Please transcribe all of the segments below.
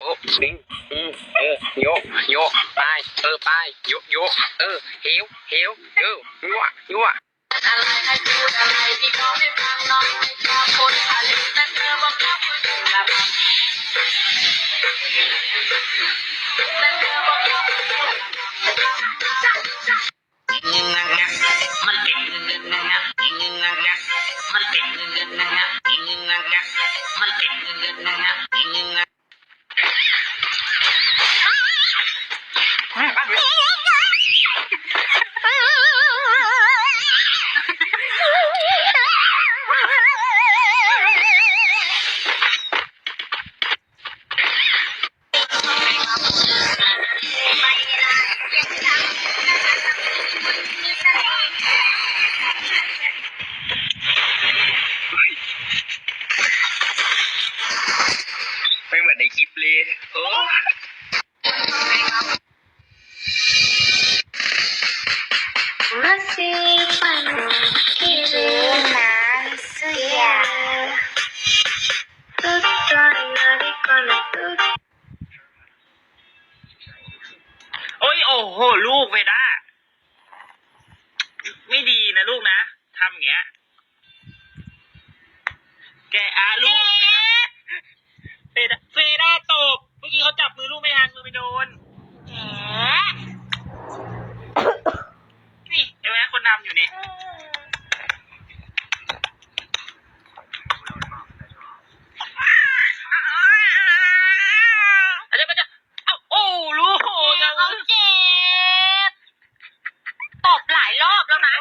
โอ้ดึงอืมเออโยกโยกไปเออไปโยกโยกเออเฮวเฮวเออยั่วยั่วอะไรให้พูดอะไรที่เขาให้ฟังน้องไม่ชอบคนผลิตแต่เธอบอกชอบคนอื่นละมั้งแต่เธอบอกชอบคนอื่นละมั้งงักงักมันเก่งงักงักงักงักงักงักมันเก่งงักงักงักงักงักงักมันเก่งงักงักงักงักงัก โอ้ยโอ้โห ลูกเวด้าไม่ดีนะลูกนะทำอย่างเงี้ย แกอาลูกเฟด้าเฟด้าตบเมื่อกี้เขาจับมือลูกไม่ทันมือไปโดนนี่เห็นไหมคนนำอยู่นี่ อาจารย์ก็จะเอ้าโอ้ลูก เขาเจ็บตบหลาย รอบแล้วนะ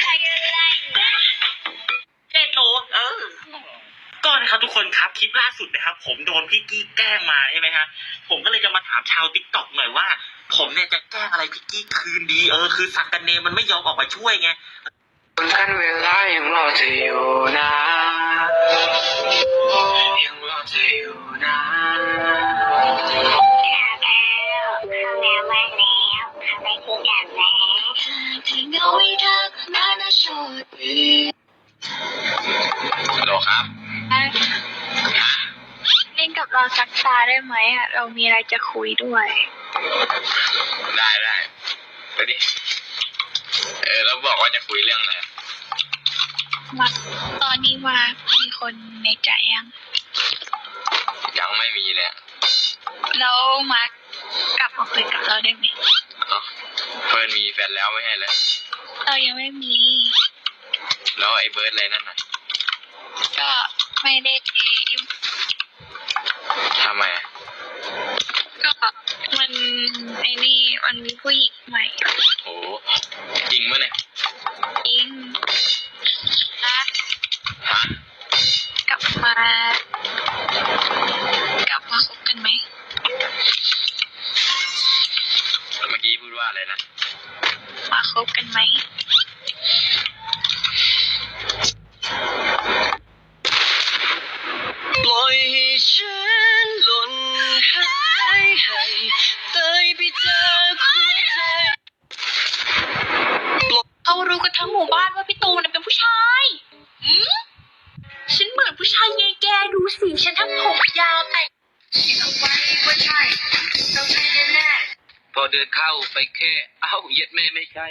เฮ้ยเฮ้ยเฮ้ยเจ็ดโลเออ ก็นะครับทุกคนครับคลิปล่าสุดนะครับ ผมโดนพี่กี้แกล้งมาใช่ไหมฮะผมก็เลยจะมาถามชาวติ๊กต็อกหน่อยว่า ผมเนี่ยจะแกล้งอะไรพี่กี้คืนดีเออคือสักกันเนมมันไม่ยอมออกมาช่วยไงกันเวลายังรอเธออยู่นะยังรอเธออยู่นะ ฮัลโหลครับฮะเล่นกับเราสักตาได้ไหมอะ เรามีอะไรจะคุยด้วย ได้ได้ไปดิ เออแล้วบอกว่าจะคุยเรื่องอะไรมาตอนนี้มามีคนในใจยัง ยังไม่มีเลยอะแล้วมากลับมาคุยกับเราได้ไหม เอ้าเฟิร์นมีแฟนแล้วไม่ใช่เลยเรายังไม่มี แล้วไอ้เบิร์ดอะไรนั่นน่ะก็ไม่ได้ยุ่งทำไมอะก็มันไอ้นี่มันมีผู้หญิงใหม่โหจริงปะเนี่ยจ ว่าอะไรนะมาคบกันไหมปล่อยให้ฉันหล่นหายให้เตยไปเจอหัวใจเขารู้กันทั้งหมู่บ้านว่าพี่ตูนนะเป็นผู้ชายหืมฉันเหมือนผู้ชายไงแกดูสิฉันทั้งผมยาวแต่งเอาไว้ว่าใช่ต้องใช่แน่ๆ พอเดินเข้าไปแค่ เอ้าเย็ดแม่ไม่ใช่